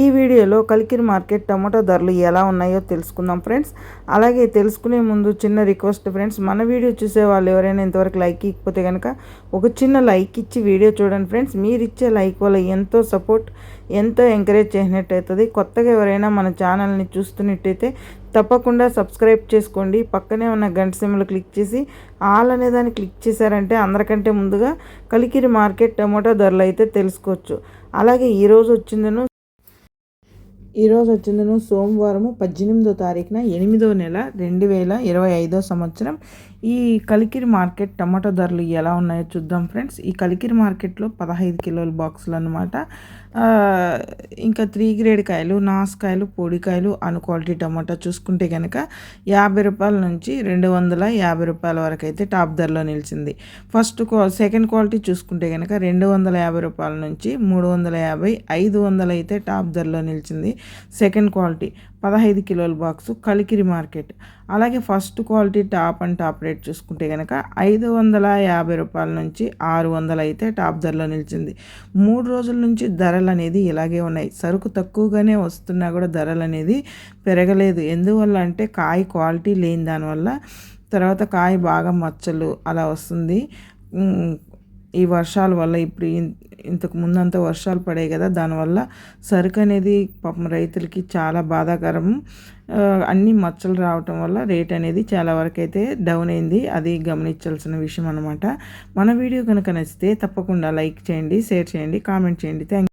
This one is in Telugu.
ఈ వీడియోలో కలికిరి మార్కెట్ టమాటో ధరలు ఎలా ఉన్నాయో తెలుసుకుందాం ఫ్రెండ్స్. అలాగే తెలుసుకునే ముందు చిన్న రిక్వెస్ట్ ఫ్రెండ్స్ మన వీడియో చూసే వాళ్ళు ఎవరైనా ఇంతవరకు లైక్ ఇకపోతే కనుక ఒక చిన్న లైక్ ఇచ్చి వీడియో చూడండి ఫ్రెండ్స్. మీరు ఇచ్చే లైక్ వల్ల ఎంతో సపోర్ట్ ఎంతో ఎంకరేజ్ చేసినట్టు అవుతుంది కొత్తగా ఎవరైనా మన ఛానల్ని చూస్తున్నట్టయితే తప్పకుండా సబ్స్క్రైబ్ చేసుకోండి. పక్కనే ఉన్న గంట సిమ్లు క్లిక్ చేసి ఆల్ అనే దాన్ని క్లిక్ చేశారంటే అందరికంటే ముందుగా కలికిరి మార్కెట్ టమాటో ధరలు అయితే తెలుసుకోవచ్చు. అలాగే ఈరోజు వచ్చిందను ఈరోజు వచ్చిందను సోమవారము పద్దెనిమిదో తారీఖున ఎనిమిదో నెల రెండు వేల ఇరవై ఐదో సంవత్సరం. ఈ కలికిరి మార్కెట్ టమాటో ధరలు ఎలా ఉన్నాయో చూద్దాం ఫ్రెండ్స్. ఈ కలికిరి మార్కెట్లో పదహైదు కిలోల బాక్సులు అనమాట ఇంకా త్రీ గ్రేడ్ కాయలు నాసుకాయలు పొడికాయలు అను క్వాలిటీ టమాటా చూసుకుంటే కనుక యాభై రూపాయల నుంచి రెండు వందల యాభై రూపాయల వరకు అయితే టాప్ ధరలో నిలిచింది. ఫస్ట్ సెకండ్ క్వాలిటీ చూసుకుంటే కనుక రెండు వందల యాభై రూపాయల నుంచి మూడు వందల యాభై ఐదు వందలు అయితే టాప్ ధరలో నిలిచింది. సెకండ్ క్వాలిటీ పదహైదు కిలోల బాక్సు కలికిరి మార్కెట్. అలాగే first quality top and top rate చూసుకుంటే కనుక ఐదు వందల యాభై రూపాయల నుంచి ఆరు వందలు అయితే టాప్ ధరలో నిలిచింది. మూడు రోజుల నుంచి ధరలు అనేది ఇలాగే ఉన్నాయి. సరుకు తక్కువగానే వస్తున్నా కూడా ధరలు అనేది పెరగలేదు. ఎందువల్ల అంటే కాయ క్వాలిటీ లేని దానివల్ల తర్వాత కాయ బాగా మచ్చలు అలా వస్తుంది. ఈ వర్షాల వల్ల ఇప్పుడు ఇంతకు ముందంతా వర్షాలు పడాయి కదా దానివల్ల సరుకు అనేది పాపం రైతులకి చాలా బాధాకరం. అన్ని మచ్చలు రావటం వల్ల రేట్ అనేది చాలా వరకు అయితే డౌన్ అయింది. అది గమనించాల్సిన విషయం అనమాట మన వీడియో కనుక నచ్చితే తప్పకుండా లైక్ చేయండి షేర్ చేయండి కామెంట్ చేయండి. థ్యాంక్